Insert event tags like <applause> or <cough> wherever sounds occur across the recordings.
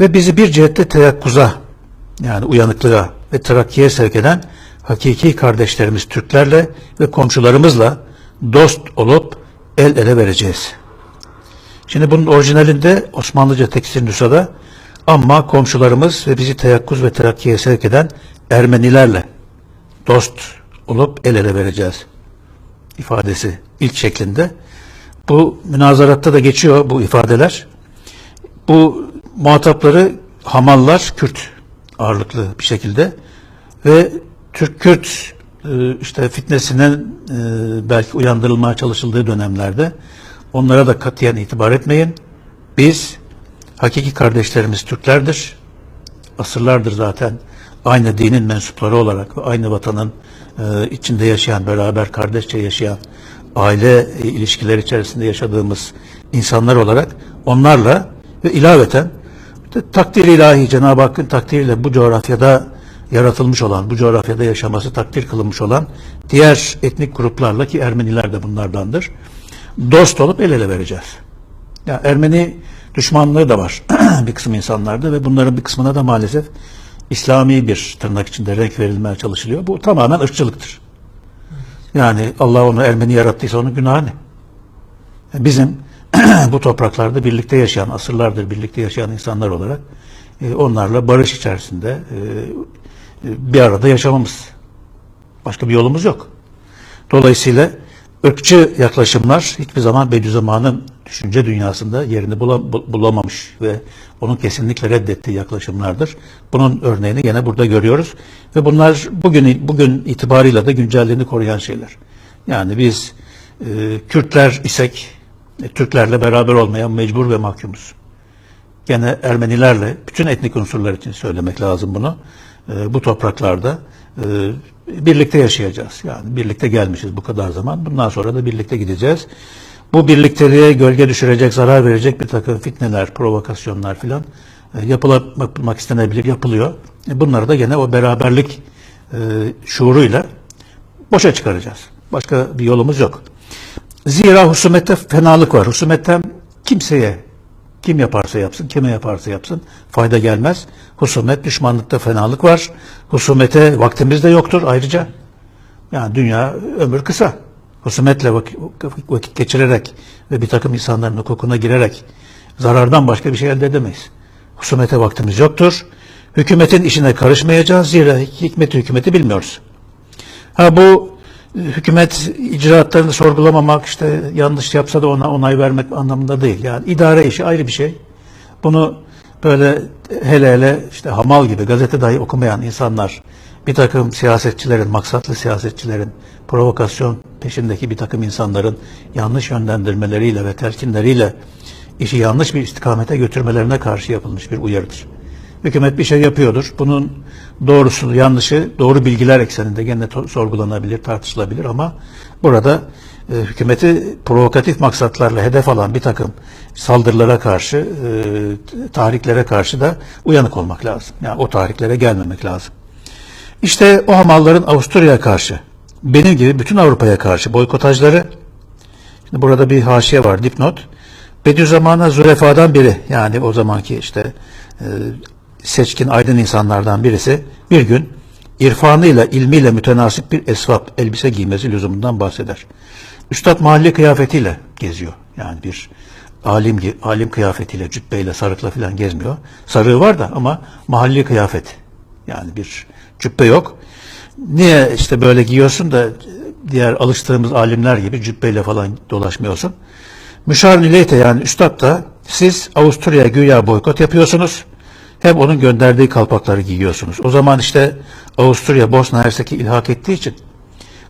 ve bizi bir cihette teyakkuza yani uyanıklığa ve terakkiye sevk eden hakiki kardeşlerimiz Türklerle ve komşularımızla dost olup el ele vereceğiz. Şimdi bunun orijinalinde Osmanlıca tekstil nüshada ama komşularımız ve bizi teyakkuz ve terakkiye sevk eden Ermenilerle dost olup el ele vereceğiz ifadesi ilk şeklinde. Bu münazaratta da geçiyor bu ifadeler. Bu muhatapları Hamallar, Kürt ağırlıklı bir şekilde ve Türk-Kürt e, işte fitnesinden e, belki uyandırılmaya çalışıldığı dönemlerde onlara da katiyen itibar etmeyin. Biz hakiki kardeşlerimiz Türklerdir. Asırlardır zaten aynı dinin mensupları olarak ve aynı vatanın e, içinde yaşayan, beraber kardeşçe yaşayan, aile ilişkileri içerisinde yaşadığımız insanlar olarak onlarla ve ilaveten takdir ilahi Cenab-ı Hakk'ın takdiriyle bu coğrafyada yaratılmış olan, bu coğrafyada yaşaması takdir kılınmış olan diğer etnik gruplarla ki Ermeniler de bunlardandır. Dost olup el ele vereceğiz. Ya Ermeni düşmanlığı da var <clears throat> bir kısım insanlarda ve bunların bir kısmına da maalesef İslami bir tırnak içinde renk verilmeye çalışılıyor. Bu tamamen ırkçılıktır. Yani Allah onu Ermeni yarattıysa onun günahı ne? Bizim <clears throat> bu topraklarda birlikte yaşayan, asırlardır birlikte yaşayan insanlar olarak e, onlarla barış içerisinde e, e, bir arada yaşamamız. Başka bir yolumuz yok. Dolayısıyla ırkçı yaklaşımlar hiçbir zaman Bediüzzaman'ın düşünce dünyasında yerini bula- bu- bulamamış ve onun kesinlikle reddettiği yaklaşımlardır. Bunun örneğini yine burada görüyoruz ve bunlar bugün bugün itibarıyla da güncelliğini koruyan şeyler. Yani biz e, Kürtler isek Türklerle beraber olmaya mecbur ve mahkumuz. Gene Ermenilerle bütün etnik unsurlar için söylemek lazım bunu. E, bu topraklarda e, birlikte yaşayacağız. Yani birlikte gelmişiz bu kadar zaman. Bundan sonra da birlikte gideceğiz. Bu birlikteliğe gölge düşürecek, zarar verecek bir takım fitneler, provokasyonlar filan e, yapılmak istenebilir, yapılıyor. E, bunları da gene o beraberlik e, şuuruyla boşa çıkaracağız. Başka bir yolumuz yok. Zira husumette fenalık var. Husumetten kimseye kim yaparsa yapsın, kime yaparsa yapsın fayda gelmez. Husumet, düşmanlıkta fenalık var. Husumete vaktimiz de yoktur ayrıca. Yani dünya ömür kısa. Husumetle vakit, vakit geçirerek ve bir takım insanların hukukuna girerek zarardan başka bir şey elde edemeyiz. Husumete vaktimiz yoktur. Hükümetin işine karışmayacağız. Zira hikmeti hükümeti bilmiyoruz. Ha bu hükümet icraatlarını sorgulamamak, işte yanlış yapsa da ona onay vermek anlamında değil. Yani idare işi ayrı bir şey. Bunu böyle hele hele işte hamal gibi gazete dahi okumayan insanlar, bir takım siyasetçilerin, maksatlı siyasetçilerin, provokasyon peşindeki bir takım insanların yanlış yönlendirmeleriyle ve telkinleriyle işi yanlış bir istikamete götürmelerine karşı yapılmış bir uyarıdır. Hükümet bir şey yapıyordur. Bunun doğrusu, yanlışı doğru bilgiler ekseninde gene sorgulanabilir, tartışılabilir ama burada e, hükümeti provokatif maksatlarla hedef alan bir takım saldırılara karşı, e, tahriklere karşı da uyanık olmak lazım. Yani o tahriklere gelmemek lazım. İşte o hamalların Avusturya'ya karşı, benim gibi bütün Avrupa'ya karşı boykotajları, şimdi burada bir haşiye var, dipnot. Bediüzzaman'a zürefadan biri, yani o zamanki işte e, seçkin aydın insanlardan birisi bir gün irfanıyla, ilmiyle mütenasip bir esvap, elbise giymesi lüzumundan bahseder. Üstad mahalli kıyafetiyle geziyor. Yani bir alim, alim kıyafetiyle, cübbeyle, sarıkla falan gezmiyor. Sarığı var da ama mahalli kıyafet. Yani bir cübbe yok. Niye işte böyle giyiyorsun da diğer alıştığımız alimler gibi cübbeyle falan dolaşmıyorsun? Müşar ileyte yani üstad da siz Avusturya'ya güya boykot yapıyorsunuz. Hem onun gönderdiği kalpakları giyiyorsunuz. O zaman işte Avusturya Bosna Hersek'i ilhak ettiği için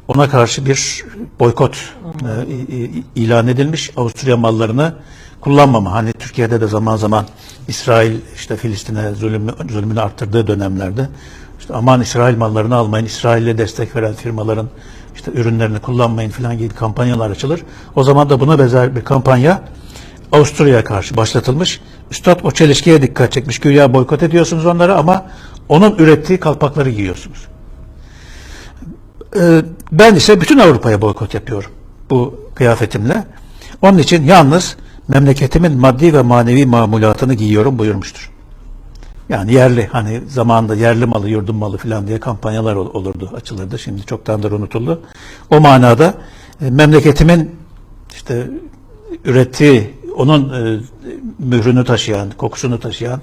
ona karşı bir boykot e, ilan edilmiş. Avusturya mallarını kullanmama. Hani Türkiye'de de zaman zaman İsrail işte Filistin'e zulmü, zulmünü arttırdığı dönemlerde işte aman İsrail mallarını almayın, İsrail'e destek veren firmaların işte ürünlerini kullanmayın falan gibi kampanyalar açılır. O zaman da buna benzer bir kampanya Avusturya'ya karşı başlatılmış. Üstad o çelişkiye dikkat çekmiş. Güya boykot ediyorsunuz onları ama onun ürettiği kalpakları giyiyorsunuz. Ee, ben ise bütün Avrupa'ya boykot yapıyorum bu kıyafetimle. Onun için yalnız memleketimin maddi ve manevi mamulatını giyiyorum buyurmuştur. Yani yerli hani zamanında yerli malı yurdum malı falan diye kampanyalar ol- olurdu açılırdı. Şimdi çoktandır unutuldu. O manada e, memleketimin işte ürettiği onun e, mührünü taşıyan, kokusunu taşıyan,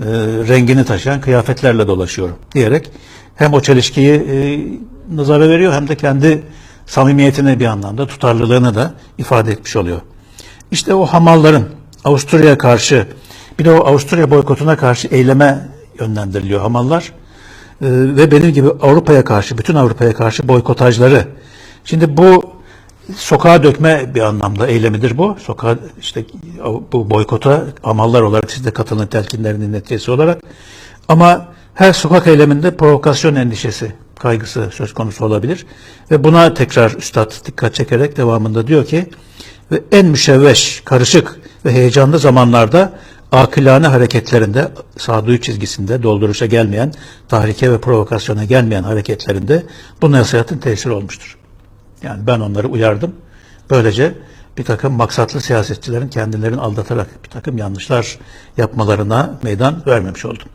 e, rengini taşıyan kıyafetlerle dolaşıyorum diyerek hem o çelişkiyi e, nazara veriyor hem de kendi samimiyetini bir anlamda tutarlılığını da ifade etmiş oluyor. İşte o hamalların Avusturya'ya karşı bir de o Avusturya boykotuna karşı eyleme yönlendiriliyor hamallar. Ee, ve benim gibi Avrupa'ya karşı, bütün Avrupa'ya karşı boykotajları. Şimdi bu sokağa dökme bir anlamda eylemidir bu. Sokağa işte bu boykota amallar olarak siz de katılın telkinlerinin neticesi olarak. Ama her sokak eyleminde provokasyon endişesi, kaygısı söz konusu olabilir. Ve buna tekrar Üstad dikkat çekerek devamında diyor ki ve en müşevveş, karışık ve heyecanlı zamanlarda akılane hareketlerinde, sağduyu çizgisinde, dolduruşa gelmeyen, tahrike ve provokasyona gelmeyen hareketlerinde bu nasihatın tesiri olmuştur. Yani ben onları uyardım. Böylece bir takım maksatlı siyasetçilerin kendilerini aldatarak bir takım yanlışlar yapmalarına meydan vermemiş oldum.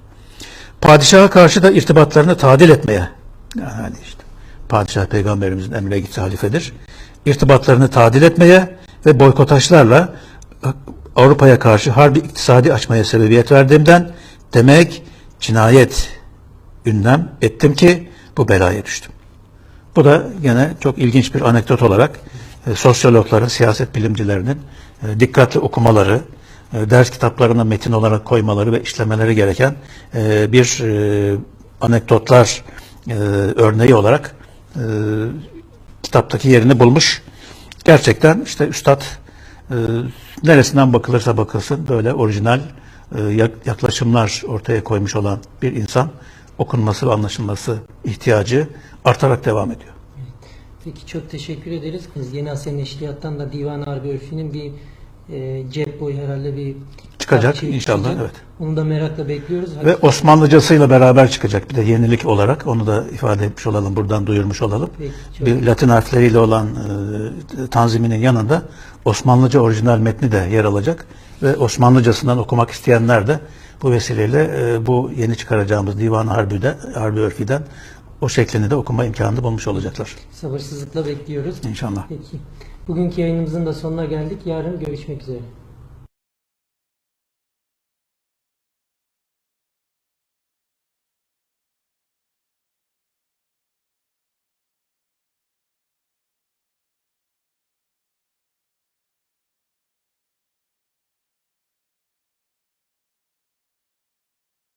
Padişaha karşı da irtibatlarını tadil etmeye, yani işte padişah peygamberimizin emrine gitse halifedir, irtibatlarını tadil etmeye ve boykotaşlarla Avrupa'ya karşı harbi iktisadi açmaya sebebiyet verdiğimden demek cinayet ünlem ettim ki bu belaya düştüm. Bu da gene çok ilginç bir anekdot olarak e, sosyologların, siyaset bilimcilerinin e, dikkatli okumaları, e, ders kitaplarına metin olarak koymaları ve işlemeleri gereken e, bir e, anekdotlar e, örneği olarak e, kitaptaki yerini bulmuş. Gerçekten işte üstad e, neresinden bakılırsa bakılsın böyle orijinal e, yak- yaklaşımlar ortaya koymuş olan bir insan okunması ve anlaşılması ihtiyacı artarak devam ediyor. Peki çok teşekkür ederiz. Kız Yeni Asya Neşriyat'tan da Divan Harbi Örfü'nün bir e, cep boyu herhalde bir Çıkacak kitapçı inşallah, çıkacak. evet. Onu da merakla bekliyoruz. Ve Osmanlıcasıyla beraber çıkacak bir de yenilik olarak onu da ifade etmiş olalım, buradan duyurmuş olalım. Peki, Bir Latin harfleriyle olan e, tanziminin yanında Osmanlıca orijinal metni de yer alacak ve Osmanlıcasından okumak isteyenler de bu vesileyle e, bu yeni çıkaracağımız Divan Harbi'de, Harbi Örfi'den o şeklini de okuma imkanı bulmuş olacaklar. Sabırsızlıkla bekliyoruz. İnşallah. Peki. Bugünkü yayınımızın da sonuna geldik. Yarın görüşmek üzere.